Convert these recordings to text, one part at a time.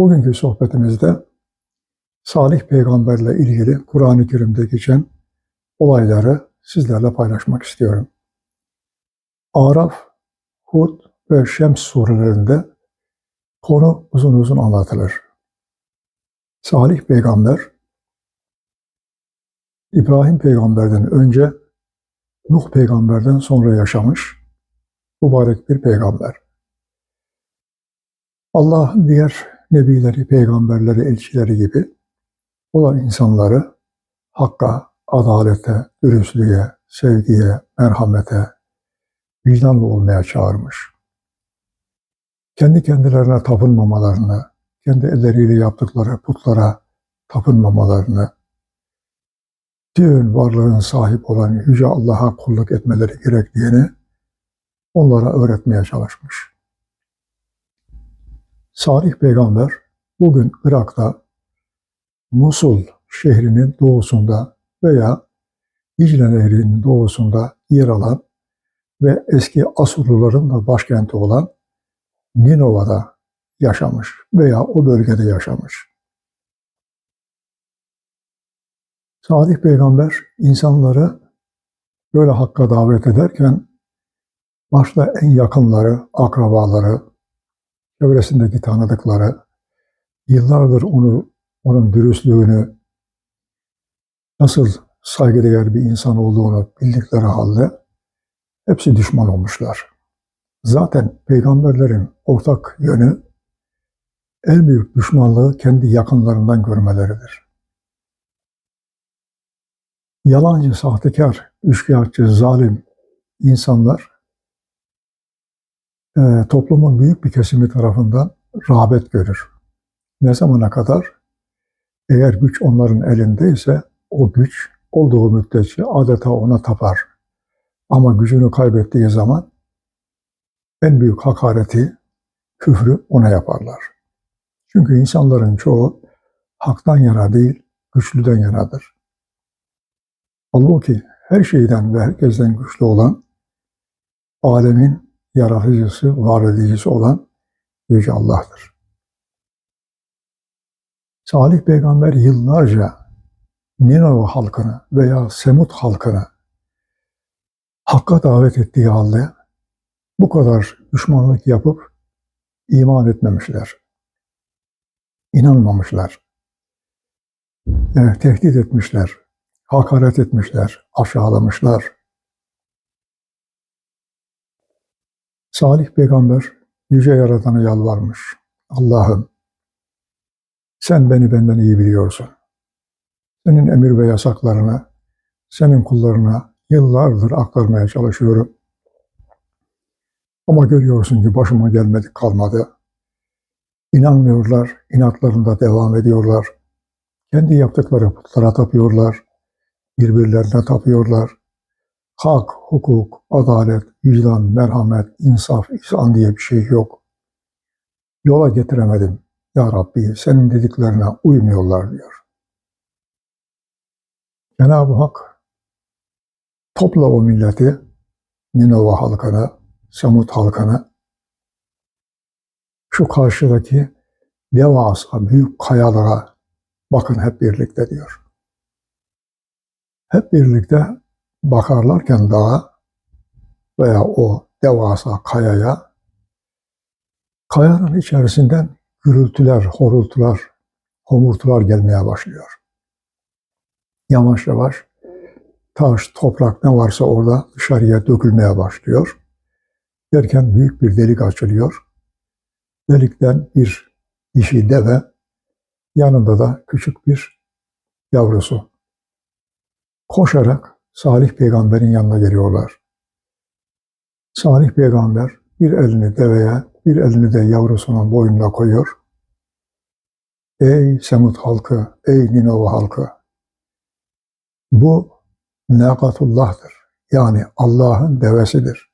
Bugünkü sohbetimizde Salih peygamberle ilgili Kur'an-ı Kerim'de geçen olayları sizlerle paylaşmak istiyorum. Araf, Hud ve Şems surelerinde konu uzun uzun anlatılır. Salih peygamber, İbrahim peygamberden önce Nuh peygamberden sonra yaşamış mübarek bir peygamber. Allah diğer nebileri, peygamberleri, elçileri gibi olan insanları hakka, adalete, dürüstlüğe, sevgiye, merhamete, vicdanlı olmaya çağırmış. Kendi kendilerine tapınmamalarını, kendi elleriyle yaptıkları putlara tapınmamalarını, tüm varlığın sahip olan Yüce Allah'a kulluk etmeleri gerektiğini onlara öğretmeye çalışmış. Salih peygamber bugün Irak'ta Musul şehrinin doğusunda veya Dicle Nehri'nin doğusunda yer alan ve eski Asurluların da başkenti olan Ninova'da yaşamış veya o bölgede yaşamış. Salih peygamber insanları böyle hakka davet ederken başta en yakınları, akrabaları, çevresindeki tanıdıkları, yıllardır onu, onun dürüstlüğünü, nasıl saygıdeğer bir insan olduğunu bildikleri halde hepsi düşman olmuşlar. Zaten peygamberlerin ortak yönü en büyük düşmanlığı kendi yakınlarından görmeleridir. Yalancı, sahtekar, üçkağıtçı, zalim insanlar e, toplumun büyük bir kesimi tarafından rağbet görür. Ne zamana kadar? Eğer güç onların elindeyse o güç olduğu müddetçe adeta ona tapar. Ama gücünü kaybettiği zaman en büyük hakareti, küfrü ona yaparlar. Çünkü insanların çoğu haktan yana değil, güçlüden yanadır. Halbuki her şeyden ve herkesten güçlü olan, alemin yaratıcısı, var edicisi olan Yüce Allah'tır. Salih Peygamber yıllarca Ninova halkını veya Semut halkını Hakka davet ettiği halde bu kadar düşmanlık yapıp iman etmemişler. İnanmamışlar. Yani tehdit etmişler, hakaret etmişler, aşağılamışlar. Salih peygamber Yüce Yaradan'a yalvarmış. Allah'ım sen beni benden iyi biliyorsun. Senin emir ve yasaklarını senin kullarına yıllardır aktarmaya çalışıyorum. Ama görüyorsun ki başıma gelmedi kalmadı. İnanmıyorlar, inatlarında devam ediyorlar. Kendi yaptıkları putlara tapıyorlar, birbirlerine tapıyorlar. Hak, hukuk, adalet, vicdan, merhamet, insaf, ihsan diye bir şey yok. Yola getiremedim. Ya Rabbi senin dediklerine uymuyorlar diyor. Cenab-ı Hak topla o milleti, Ninova halkını, Samut halkını, şu karşıdaki devasa büyük kayalara bakın hep birlikte diyor. Hep birlikte bakarlarken dağa veya o devasa kayaya, kayanın içerisinden gürültüler, horultular, homurtular gelmeye başlıyor. Yavaş yavaş taş, toprak ne varsa orada dışarıya dökülmeye başlıyor. Derken büyük bir delik açılıyor. Delikten bir dişi deve, yanında da küçük bir yavrusu. Koşarak Salih peygamberin yanına geliyorlar. Salih peygamber bir elini deveye, bir elini de yavrusunun boynuna koyuyor. Ey Semut halkı, ey Ninova halkı! Bu nakatullah'tır. Yani Allah'ın devesidir.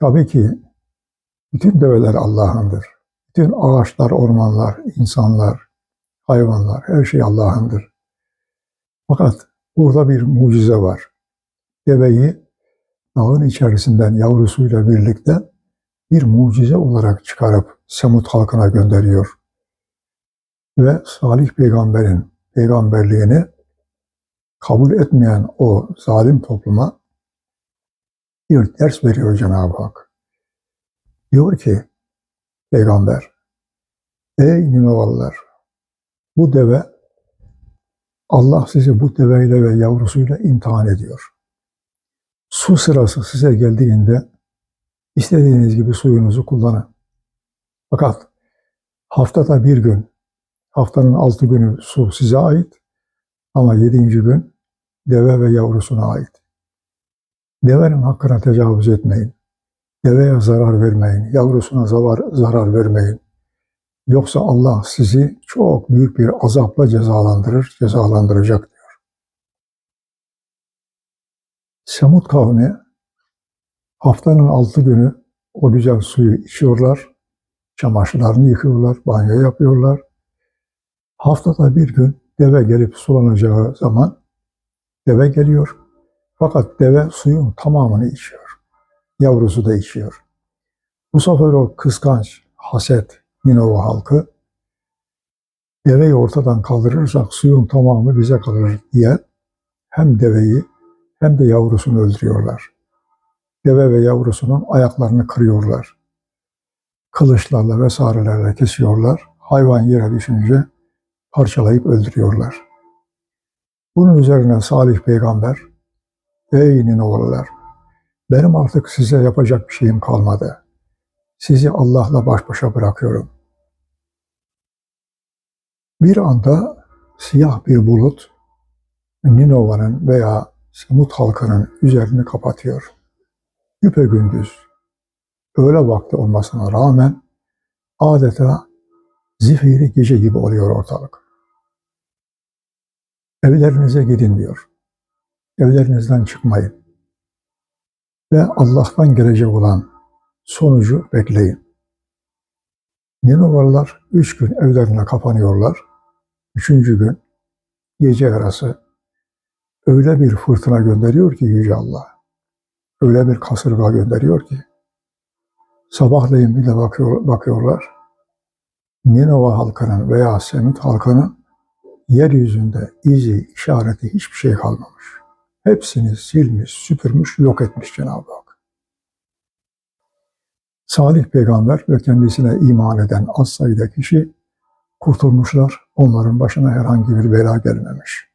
Tabii ki bütün develer Allah'ındır. Bütün ağaçlar, ormanlar, insanlar, hayvanlar, her şey Allah'ındır. Fakat burada bir mucize var. Deveyi dağın içerisinden yavrusuyla birlikte bir mucize olarak çıkarıp Semut halkına gönderiyor. ve Salih peygamberin peygamberliğini kabul etmeyen o zalim topluma bir ders veriyor Cenab-ı Hak. Diyor ki peygamber ey Ninovalılar bu deve Allah sizi bu deveyle ve yavrusuyla imtihan ediyor. Su sırası size geldiğinde istediğiniz gibi suyunuzu kullanın. Fakat haftada bir gün, haftanın altı günü su size ait ama yedinci gün deve ve yavrusuna ait. Devenin hakkına tecavüz etmeyin. Deveye zarar vermeyin. Yavrusuna zarar, zarar vermeyin. Yoksa Allah sizi çok büyük bir azapla cezalandırır, cezalandıracak diyor. Semud kavmi haftanın altı günü o güzel suyu içiyorlar, çamaşırlarını yıkıyorlar, banyo yapıyorlar. Haftada bir gün deve gelip sulanacağı zaman deve geliyor. Fakat deve suyun tamamını içiyor. Yavrusu da içiyor. Bu sefer o kıskanç, haset, Ninova halkı deveyi ortadan kaldırırsak suyun tamamı bize kalır diye hem deveyi hem de yavrusunu öldürüyorlar. Deve ve yavrusunun ayaklarını kırıyorlar. Kılıçlarla vesairelerle kesiyorlar. Hayvan yere düşünce parçalayıp öldürüyorlar. Bunun üzerine Salih peygamber, ey Ninovalılar, benim artık size yapacak bir şeyim kalmadı. Sizi Allah'la baş başa bırakıyorum. Bir anda siyah bir bulut Ninova'nın veya Semut halkının üzerini kapatıyor. Güpegündüz, öğle vakti olmasına rağmen adeta zifiri gece gibi oluyor ortalık. Evlerinize gidin diyor. Evlerinizden çıkmayın. Ve Allah'tan gelecek olan sonucu bekleyin. Ninovalılar üç gün evlerine kapanıyorlar. Üçüncü gün gece yarası öyle bir fırtına gönderiyor ki Yüce Allah. Öyle bir kasırga gönderiyor ki sabahleyin bir de bakıyor, bakıyorlar. Ninova halkının veya Semit halkının yeryüzünde izi, işareti hiçbir şey kalmamış. Hepsini silmiş, süpürmüş, yok etmiş Cenab-ı Hak. Salih peygamber ve kendisine iman eden az sayıda kişi kurtulmuşlar. Onların başına herhangi bir bela gelmemiş.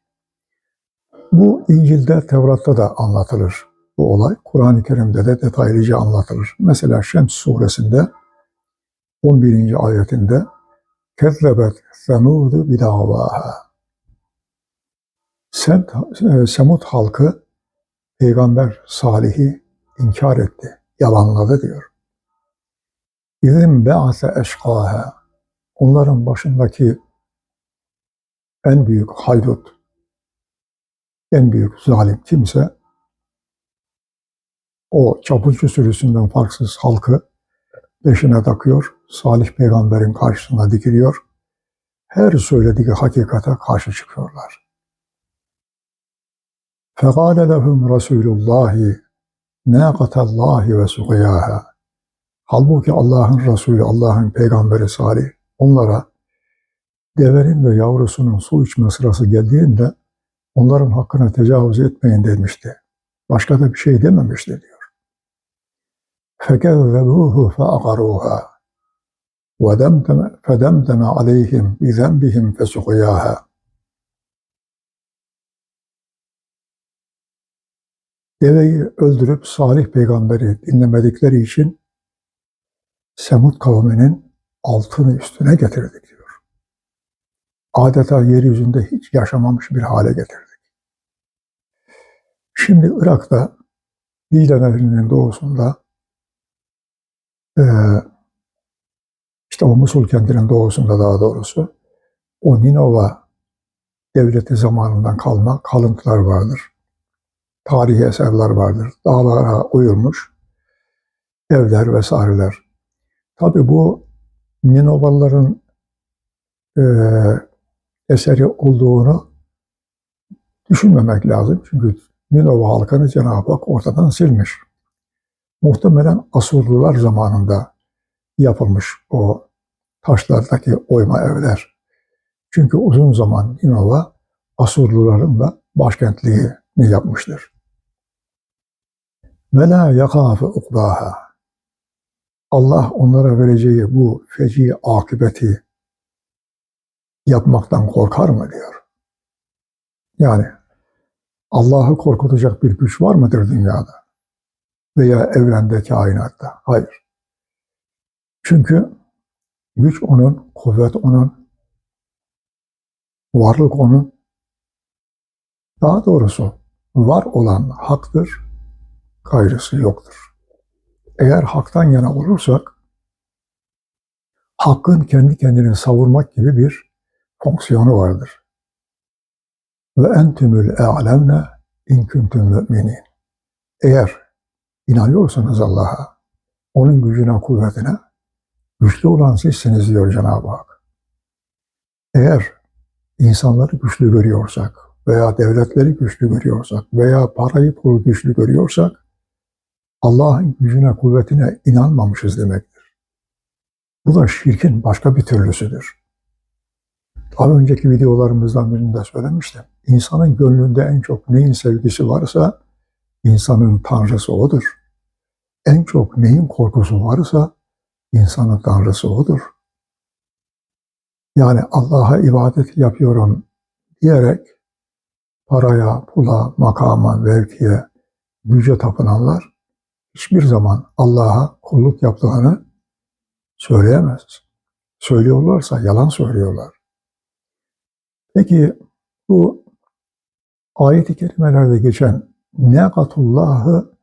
Bu İncil'de, Tevrat'ta da anlatılır bu olay. Kur'an-ı Kerim'de de detaylıca anlatılır. Mesela Şems suresinde 11. ayetinde Kezzebet semudu bidavaha. E, Semud halkı Peygamber Salih'i inkar etti, yalanladı diyor. İzin be'ase eşkaha. Onların başındaki en büyük haydut, en büyük zalim kimse o çapulcu sürüsünden farksız halkı peşine takıyor. Salih peygamberin karşısına dikiliyor. Her söylediği hakikate karşı çıkıyorlar. فَقَالَ لَهُمْ رَسُولُ اللّٰهِ نَاقَةَ اللّٰهِ وَسُقِيَاهَا Halbuki Allah'ın Resulü, Allah'ın Peygamberi Salih onlara devenin ve yavrusunun su içme sırası geldiğinde onların hakkına tecavüz etmeyin demişti. Başka da bir şey dememişti diyor. فَكَذَّبُوهُ فَأَقَرُوهَا وَدَمْدَمَ فَدَمْدَمَ عَلَيْهِمْ بِذَنْبِهِمْ فَسُقْيَاهَا Deveyi öldürüp Salih peygamberi dinlemedikleri için Semud kavminin altını üstüne getirdik diyor. Adeta yeryüzünde hiç yaşamamış bir hale getirdik. Şimdi Irak'ta Dicle Nehri'nin doğusunda ee, işte o Musul kentinin doğusunda daha doğrusu o Ninova devleti zamanından kalma kalıntılar vardır. Tarihi eserler vardır. Dağlara oyulmuş evler vesaireler. Tabi bu Ninovalıların e, eseri olduğunu düşünmemek lazım. Çünkü Ninova halkını Cenab-ı Hak ortadan silmiş muhtemelen Asurlular zamanında yapılmış o taşlardaki oyma evler. Çünkü uzun zaman Ninova Asurluların da başkentliğini yapmıştır. Ve la yakâfe ukbâhâ. Allah onlara vereceği bu feci akıbeti yapmaktan korkar mı diyor. Yani Allah'ı korkutacak bir güç var mıdır dünyada? Veya evrende, kainatta? Hayır. Çünkü güç onun, kuvvet onun, varlık onun. Daha doğrusu var olan haktır, gayrısı yoktur. Eğer haktan yana olursak, hakkın kendi kendini savurmak gibi bir fonksiyonu vardır. Ve entümül e'lemne in kuntum müminin. Eğer inanıyorsanız Allah'a, onun gücüne, kuvvetine, güçlü olan sizsiniz diyor Cenab-ı Hak. Eğer insanları güçlü görüyorsak veya devletleri güçlü görüyorsak veya parayı pulu güçlü görüyorsak Allah'ın gücüne, kuvvetine inanmamışız demektir. Bu da şirkin başka bir türlüsüdür. Daha önceki videolarımızdan birinde söylemiştim. İnsanın gönlünde en çok neyin sevgisi varsa insanın tanrısı odur. En çok neyin korkusu varsa insanın tanrısı odur. Yani Allah'a ibadet yapıyorum diyerek paraya, pula, makama, mevkiye, güce tapınanlar hiçbir zaman Allah'a kulluk yaptığını söyleyemez. Söylüyorlarsa yalan söylüyorlar. Peki bu ayet-i kerimelerde geçen negatullahı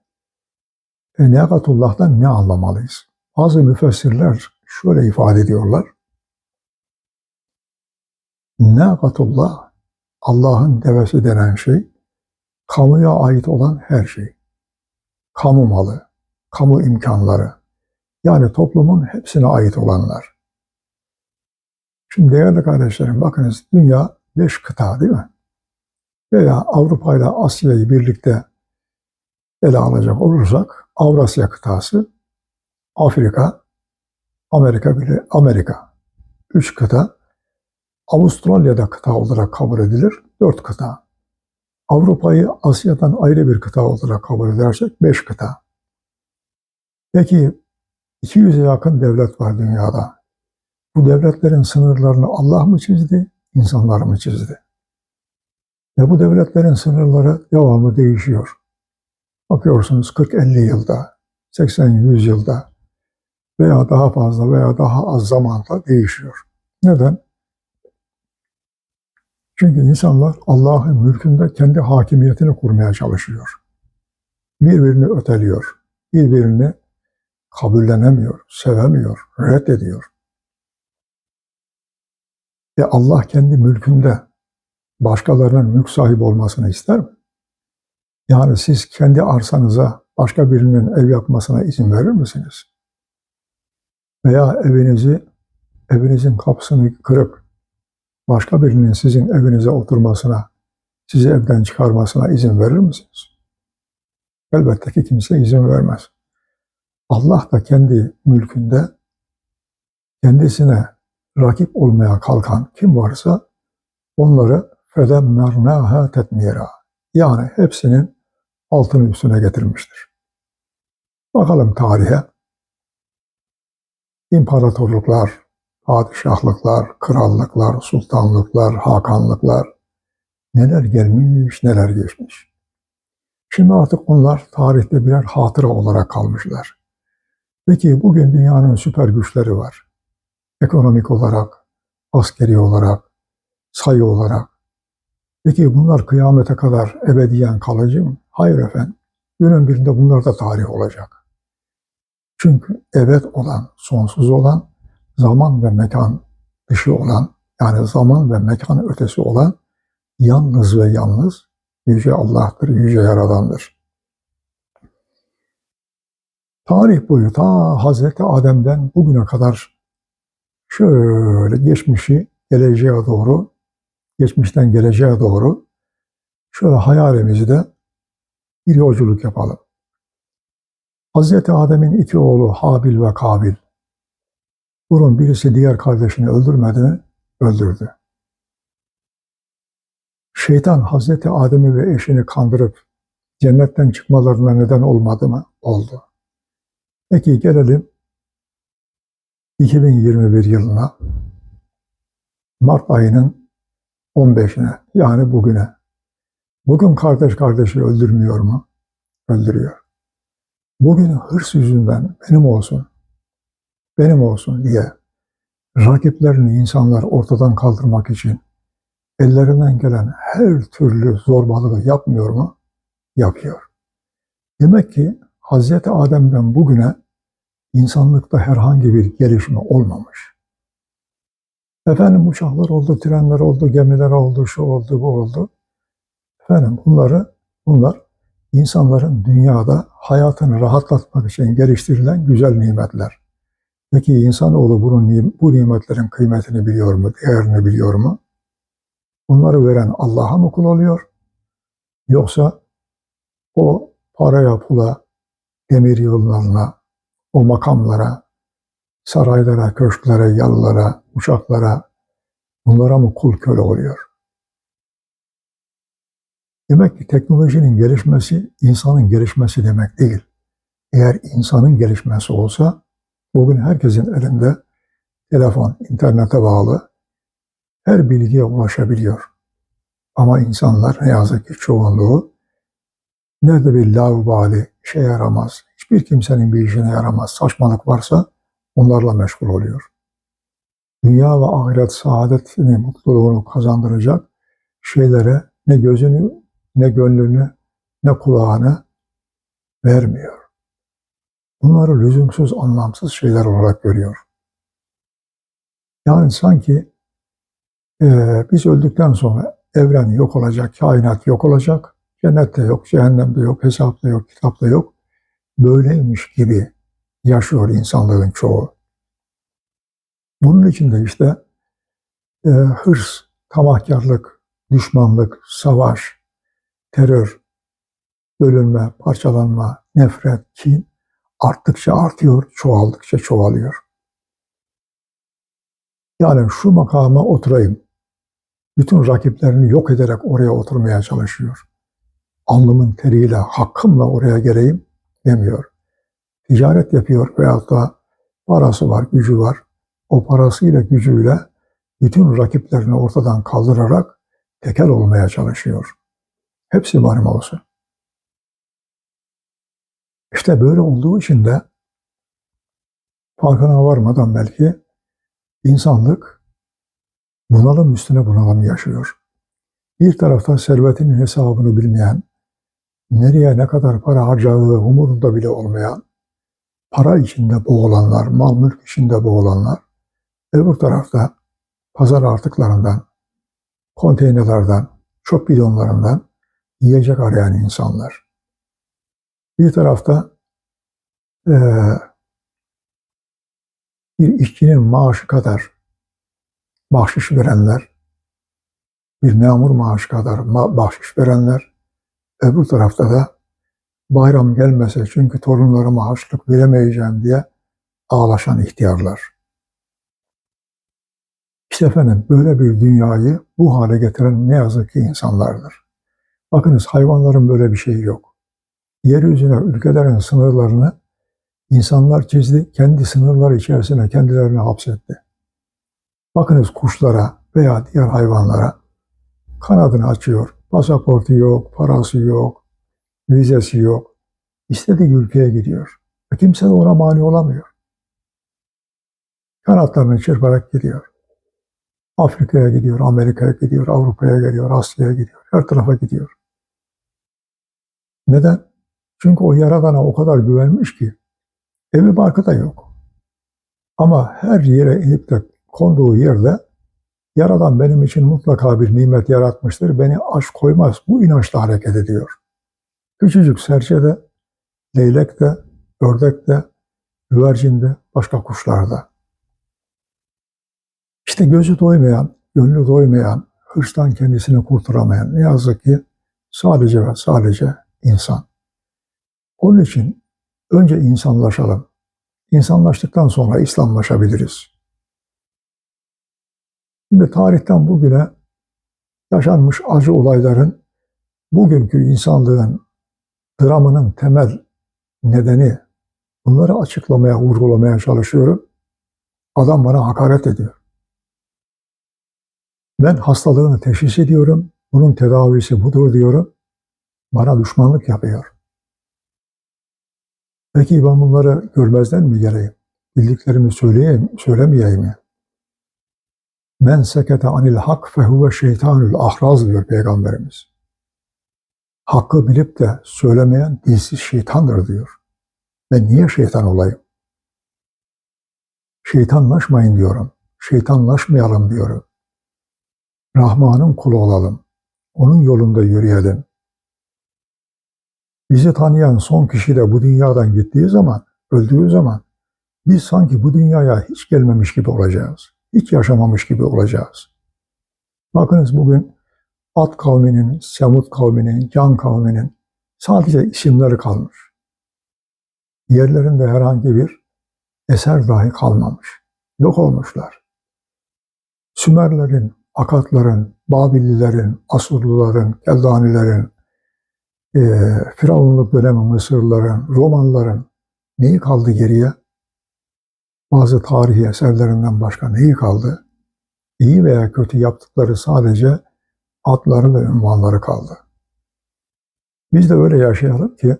e, negatullah'tan ne anlamalıyız? Bazı müfessirler şöyle ifade ediyorlar. Negatullah, Allah'ın devesi denen şey, kamuya ait olan her şey. Kamu malı, kamu imkanları, yani toplumun hepsine ait olanlar. Şimdi değerli kardeşlerim bakınız dünya beş kıta değil mi? Veya Avrupa ile Asya'yı birlikte ele alacak olursak Avrasya kıtası, Afrika, Amerika bile Amerika. Üç kıta. Avustralya'da kıta olarak kabul edilir. Dört kıta. Avrupa'yı Asya'dan ayrı bir kıta olarak kabul edersek beş kıta. Peki 200'e yakın devlet var dünyada. Bu devletlerin sınırlarını Allah mı çizdi, insanlar mı çizdi? Ve bu devletlerin sınırları devamlı değişiyor. Bakıyorsunuz 40-50 yılda, 80-100 yılda veya daha fazla veya daha az zamanda değişiyor. Neden? Çünkü insanlar Allah'ın mülkünde kendi hakimiyetini kurmaya çalışıyor. Birbirini öteliyor, birbirini kabullenemiyor, sevemiyor, reddediyor. Ve Allah kendi mülkünde başkalarının mülk sahibi olmasını ister mi? Yani siz kendi arsanıza başka birinin ev yapmasına izin verir misiniz? Veya evinizi, evinizin kapısını kırıp başka birinin sizin evinize oturmasına, sizi evden çıkarmasına izin verir misiniz? Elbette ki kimse izin vermez. Allah da kendi mülkünde kendisine rakip olmaya kalkan kim varsa onları fedemmernâhâ tetmîrâ. Yani hepsinin altını üstüne getirmiştir. Bakalım tarihe. İmparatorluklar, padişahlıklar, krallıklar, sultanlıklar, hakanlıklar neler gelmiş, neler geçmiş. Şimdi artık onlar tarihte birer hatıra olarak kalmışlar. Peki bugün dünyanın süper güçleri var. Ekonomik olarak, askeri olarak, sayı olarak. Peki bunlar kıyamete kadar ebediyen kalıcı mı? Hayır efendim. Günün birinde bunlar da tarih olacak. Çünkü evet olan, sonsuz olan, zaman ve mekan dışı olan, yani zaman ve mekan ötesi olan yalnız ve yalnız Yüce Allah'tır, Yüce Yaradan'dır. Tarih boyu ta Hazreti Adem'den bugüne kadar şöyle geçmişi geleceğe doğru, geçmişten geleceğe doğru şöyle hayalimizde bir yolculuk yapalım. Hazreti Adem'in iki oğlu Habil ve Kabil. Bunun birisi diğer kardeşini öldürmedi mi? Öldürdü. Şeytan Hazreti Adem'i ve eşini kandırıp cennetten çıkmalarına neden olmadı mı? Oldu. Peki gelelim 2021 yılına Mart ayının 15'ine yani bugüne. Bugün kardeş kardeşi öldürmüyor mu? Öldürüyor. Bugün hırs yüzünden benim olsun, benim olsun diye rakiplerini insanlar ortadan kaldırmak için ellerinden gelen her türlü zorbalığı yapmıyor mu? Yapıyor. Demek ki Hazreti Adem'den bugüne insanlıkta herhangi bir gelişme olmamış. Efendim uçaklar oldu, trenler oldu, gemiler oldu, şu oldu, bu oldu. Efendim bunları, bunlar insanların dünyada hayatını rahatlatmak için geliştirilen güzel nimetler. Peki insanoğlu bunun, bu nimetlerin kıymetini biliyor mu, değerini biliyor mu? Bunları veren Allah'a mı kul oluyor? Yoksa o paraya, pula, demir yollarına, o makamlara, saraylara, köşklere, yalılara, uçaklara, bunlara mı kul köle oluyor? Demek ki teknolojinin gelişmesi insanın gelişmesi demek değil. Eğer insanın gelişmesi olsa bugün herkesin elinde telefon, internete bağlı her bilgiye ulaşabiliyor. Ama insanlar ne yazık ki çoğunluğu nerede bir laubali, işe yaramaz, hiçbir kimsenin bir işine yaramaz, saçmalık varsa onlarla meşgul oluyor. Dünya ve ahiret saadetini, mutluluğunu kazandıracak şeylere ne gözünü, ne gönlünü, ne kulağını vermiyor. Bunları lüzumsuz, anlamsız şeyler olarak görüyor. Yani sanki e, biz öldükten sonra evren yok olacak, kainat yok olacak, cennette yok, cehennemde yok, hesapta yok, kitapta yok. Böyleymiş gibi yaşıyor insanlığın çoğu. Bunun için de işte e, hırs, tamahkarlık, düşmanlık, savaş, terör, bölünme, parçalanma, nefret, kin arttıkça artıyor, çoğaldıkça çoğalıyor. Yani şu makama oturayım. Bütün rakiplerini yok ederek oraya oturmaya çalışıyor. Alnımın teriyle, hakkımla oraya geleyim demiyor. Ticaret yapıyor veyahut da parası var, gücü var. O parasıyla, gücüyle bütün rakiplerini ortadan kaldırarak tekel olmaya çalışıyor. Hepsi benim olsun. İşte böyle olduğu için de farkına varmadan belki insanlık bunalım üstüne bunalım yaşıyor. Bir taraftan servetinin hesabını bilmeyen, nereye ne kadar para harcadığı umurunda bile olmayan, para içinde boğulanlar, mal mülk içinde boğulanlar, öbür tarafta pazar artıklarından, konteynerlerden, çöp bidonlarından yiyecek arayan insanlar. Bir tarafta e, bir işçinin maaşı kadar bahşiş verenler, bir memur maaşı kadar ma bahşiş verenler, öbür tarafta da bayram gelmese çünkü torunlarıma harçlık veremeyeceğim diye ağlaşan ihtiyarlar. İşte efendim böyle bir dünyayı bu hale getiren ne yazık ki insanlardır. Bakınız hayvanların böyle bir şeyi yok. Yeryüzüne ülkelerin sınırlarını insanlar çizdi, kendi sınırları içerisine kendilerini hapsetti. Bakınız kuşlara veya diğer hayvanlara kanadını açıyor. Pasaportu yok, parası yok, vizesi yok. İstediği ülkeye gidiyor. Ve kimse de ona mani olamıyor. Kanatlarını çırparak gidiyor. Afrika'ya gidiyor, Amerika'ya gidiyor, Avrupa'ya geliyor, Asya'ya gidiyor. Her tarafa gidiyor. Neden? Çünkü o Yaradan'a o kadar güvenmiş ki evi barkı da yok. Ama her yere inip de konduğu yerde Yaradan benim için mutlaka bir nimet yaratmıştır. Beni aç koymaz. Bu inançla hareket ediyor. Küçücük serçede, leylekte, ördekte, güvercinde, başka kuşlarda. İşte gözü doymayan, gönlü doymayan, hırstan kendisini kurtaramayan ne yazık ki sadece ve sadece insan. Onun için önce insanlaşalım. İnsanlaştıktan sonra İslamlaşabiliriz. Şimdi tarihten bugüne yaşanmış acı olayların bugünkü insanlığın dramının temel nedeni bunları açıklamaya, vurgulamaya çalışıyorum. Adam bana hakaret ediyor. Ben hastalığını teşhis ediyorum. Bunun tedavisi budur diyorum. Bana düşmanlık yapıyor. Peki ben bunları görmezden mi geleyim? Bildiklerimi söyleyeyim, söylemeyeyim mi? Men sekete anil hak fehuve şeytanül ahraz diyor Peygamberimiz. Hakkı bilip de söylemeyen dilsiz şeytandır diyor. Ben niye şeytan olayım? Şeytanlaşmayın diyorum. Şeytanlaşmayalım diyorum. Rahman'ın kulu olalım. Onun yolunda yürüyelim. Bizi tanıyan son kişi de bu dünyadan gittiği zaman, öldüğü zaman biz sanki bu dünyaya hiç gelmemiş gibi olacağız. Hiç yaşamamış gibi olacağız. Bakınız bugün At kavminin, Semud kavminin, Can kavminin sadece isimleri kalmış. Yerlerinde herhangi bir eser dahi kalmamış. Yok olmuşlar. Sümerlerin, Akatların, Babillilerin, Asurluların, Keldanilerin, e, Firavunluk dönemi Mısırlıların, Romanlıların neyi kaldı geriye? Bazı tarihi eserlerinden başka neyi kaldı? İyi veya kötü yaptıkları sadece adları ve ünvanları kaldı. Biz de öyle yaşayalım ki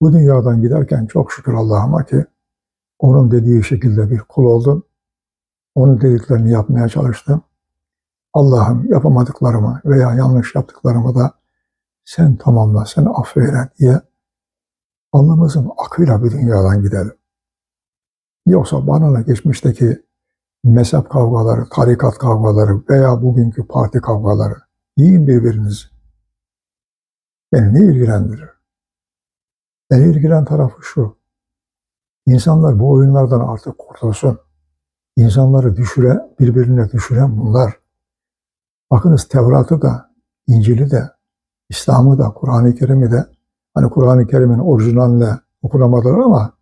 bu dünyadan giderken çok şükür Allah'ıma ki onun dediği şekilde bir kul oldum. Onun dediklerini yapmaya çalıştım. Allah'ım yapamadıklarımı veya yanlış yaptıklarımı da sen tamamla, sen affeyle diye alnımızın akıyla bir dünyadan gidelim. Yoksa bana geçmişteki mezhep kavgaları, tarikat kavgaları veya bugünkü parti kavgaları yiyin birbirinizi. Beni ne ilgilendirir? Beni ilgilen tarafı şu. İnsanlar bu oyunlardan artık kurtulsun. İnsanları düşüre, birbirine düşüren bunlar. Bakınız Tevrat'ı da, İncil'i de, İslam'ı da, Kur'an-ı Kerim'i de, hani Kur'an-ı Kerim'in orijinaline okunamadılar ama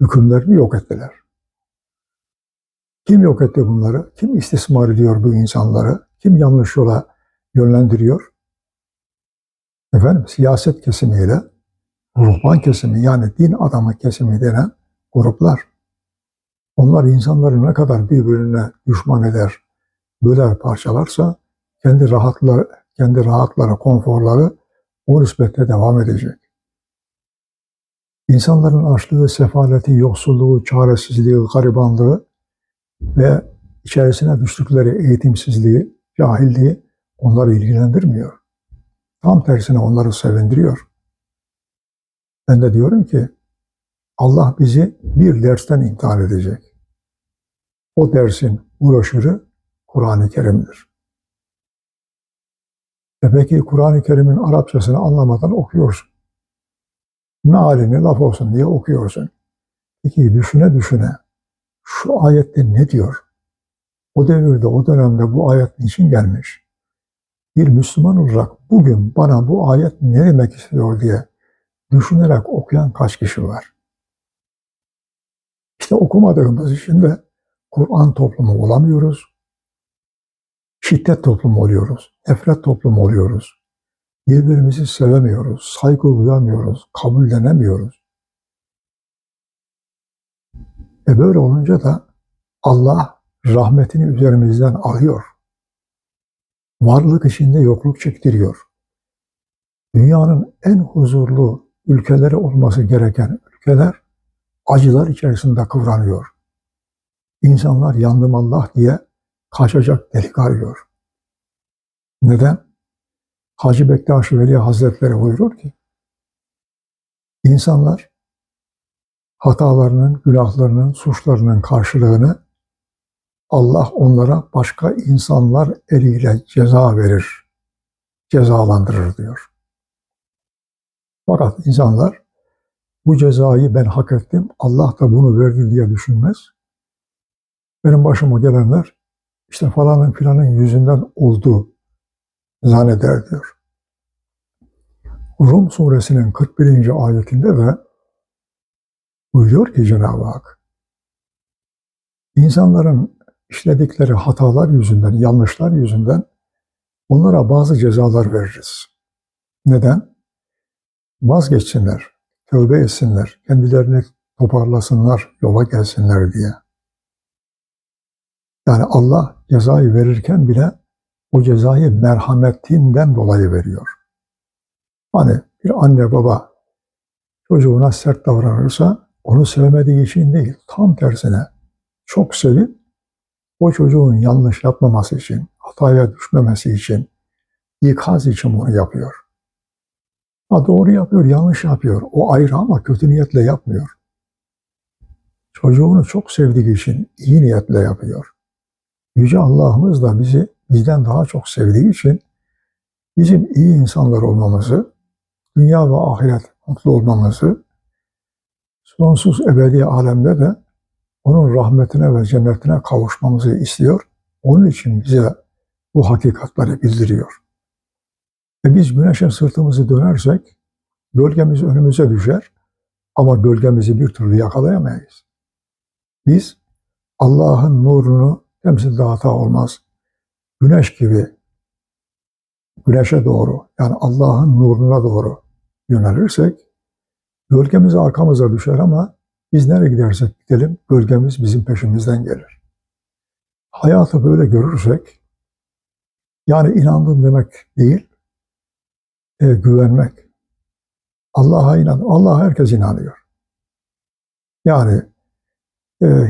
hükümlerini yok ettiler. Kim yok etti bunları? Kim istismar ediyor bu insanları? Kim yanlış yola yönlendiriyor? Efendim siyaset kesimiyle ruhban kesimi yani din adamı kesimi denen gruplar. Onlar insanları ne kadar birbirine düşman eder, böler parçalarsa kendi rahatları, kendi rahatları, konforları o nispette devam edecek. İnsanların açlığı, sefaleti, yoksulluğu, çaresizliği, garibanlığı ve içerisine düştükleri eğitimsizliği, cahilliği onları ilgilendirmiyor. Tam tersine onları sevindiriyor. Ben de diyorum ki Allah bizi bir dersten imtihan edecek. O dersin broşürü Kur'an-ı Kerim'dir. E peki Kur'an-ı Kerim'in Arapçasını anlamadan okuyorsun. Mealini laf olsun diye okuyorsun. Peki düşüne düşüne şu ayette ne diyor? O devirde, o dönemde bu ayet niçin gelmiş? Bir Müslüman olarak bugün bana bu ayet ne demek istiyor diye düşünerek okuyan kaç kişi var? İşte okumadığımız için de Kur'an toplumu olamıyoruz. Şiddet toplumu oluyoruz. Nefret toplumu oluyoruz. Birbirimizi sevemiyoruz, saygı duyamıyoruz, kabullenemiyoruz. E böyle olunca da Allah rahmetini üzerimizden alıyor. Varlık içinde yokluk çektiriyor. Dünyanın en huzurlu ülkeleri olması gereken ülkeler acılar içerisinde kıvranıyor. İnsanlar yandım Allah diye kaçacak delik arıyor. Neden? Hacı Bektaş Veli Hazretleri buyurur ki, insanlar hatalarının, günahlarının, suçlarının karşılığını Allah onlara başka insanlar eliyle ceza verir, cezalandırır diyor. Fakat insanlar bu cezayı ben hak ettim, Allah da bunu verdi diye düşünmez. Benim başıma gelenler işte falanın filanın yüzünden oldu zanneder diyor. Rum suresinin 41. ayetinde de buyuruyor ki Cenab-ı Hak, insanların işledikleri hatalar yüzünden, yanlışlar yüzünden onlara bazı cezalar veririz. Neden? Vazgeçsinler, tövbe etsinler, kendilerini toparlasınlar, yola gelsinler diye. Yani Allah cezayı verirken bile o cezayı merhametinden dolayı veriyor. Hani bir anne baba çocuğuna sert davranırsa onu sevmediği için değil, tam tersine çok sevip o çocuğun yanlış yapmaması için, hataya düşmemesi için, ikaz için bunu yapıyor. Ha doğru yapıyor, yanlış yapıyor. O ayrı ama kötü niyetle yapmıyor. Çocuğunu çok sevdiği için iyi niyetle yapıyor. Yüce Allah'ımız da bizi bizden daha çok sevdiği için bizim iyi insanlar olmamızı, dünya ve ahiret mutlu olmamızı, sonsuz ebedi alemde de onun rahmetine ve cennetine kavuşmamızı istiyor. Onun için bize bu hakikatleri bildiriyor. E biz güneşe sırtımızı dönersek gölgemiz önümüze düşer ama gölgemizi bir türlü yakalayamayız. Biz Allah'ın nurunu temsilde hata olmaz. Güneş gibi güneşe doğru yani Allah'ın nuruna doğru yönelirsek gölgemiz arkamıza düşer ama biz nereye gidersek gidelim gölgemiz bizim peşimizden gelir. Hayatı böyle görürsek yani inandım demek değil, e, güvenmek. Allah'a inan. Allah'a herkes inanıyor. Yani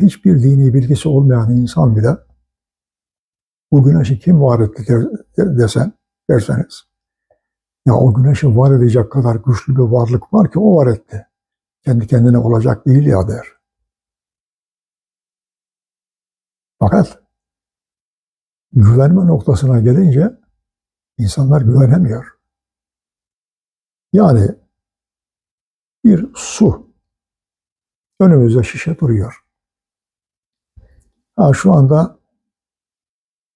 hiçbir dini bilgisi olmayan insan bile bu güneşi kim var etti desen, derseniz ya o güneşi var edecek kadar güçlü bir varlık var ki o var etti. Kendi kendine olacak değil ya der. Fakat güvenme noktasına gelince insanlar güvenemiyor. Yani bir su önümüzde şişe duruyor. Ha, şu anda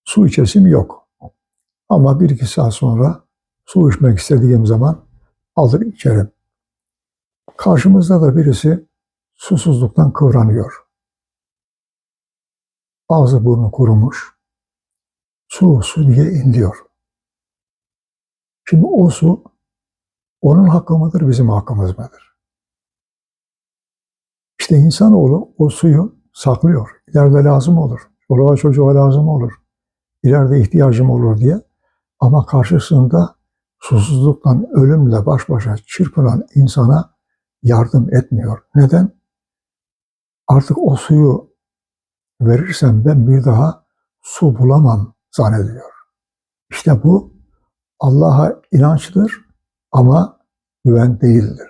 su içesim yok. Ama bir iki saat sonra su içmek istediğim zaman alır içerim. Karşımızda da birisi susuzluktan kıvranıyor. Ağzı burnu kurumuş. Su su diye inliyor. Şimdi o su onun hakkı mıdır, bizim hakkımız mıdır? İşte insanoğlu o suyu saklıyor. İleride lazım olur. Çoluğa çocuğa lazım olur. İleride ihtiyacım olur diye. Ama karşısında susuzluktan, ölümle baş başa çırpınan insana yardım etmiyor. Neden? Artık o suyu verirsem ben bir daha su bulamam zannediyor. İşte bu Allah'a inançtır ama güven değildir.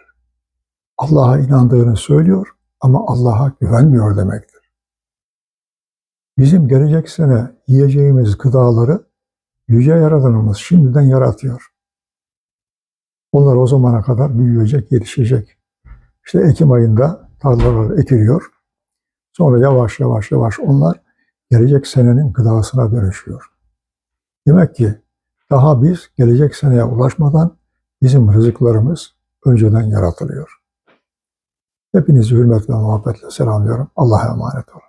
Allah'a inandığını söylüyor ama Allah'a güvenmiyor demektir. Bizim gelecek sene yiyeceğimiz gıdaları Yüce Yaradanımız şimdiden yaratıyor. Onlar o zamana kadar büyüyecek, yetişecek. İşte Ekim ayında tarlalar ekiliyor. Sonra yavaş yavaş yavaş onlar gelecek senenin gıdasına dönüşüyor. Demek ki daha biz gelecek seneye ulaşmadan bizim rızıklarımız önceden yaratılıyor. Hepinizi hürmet ve muhabbetle selamlıyorum. Allah'a emanet olun.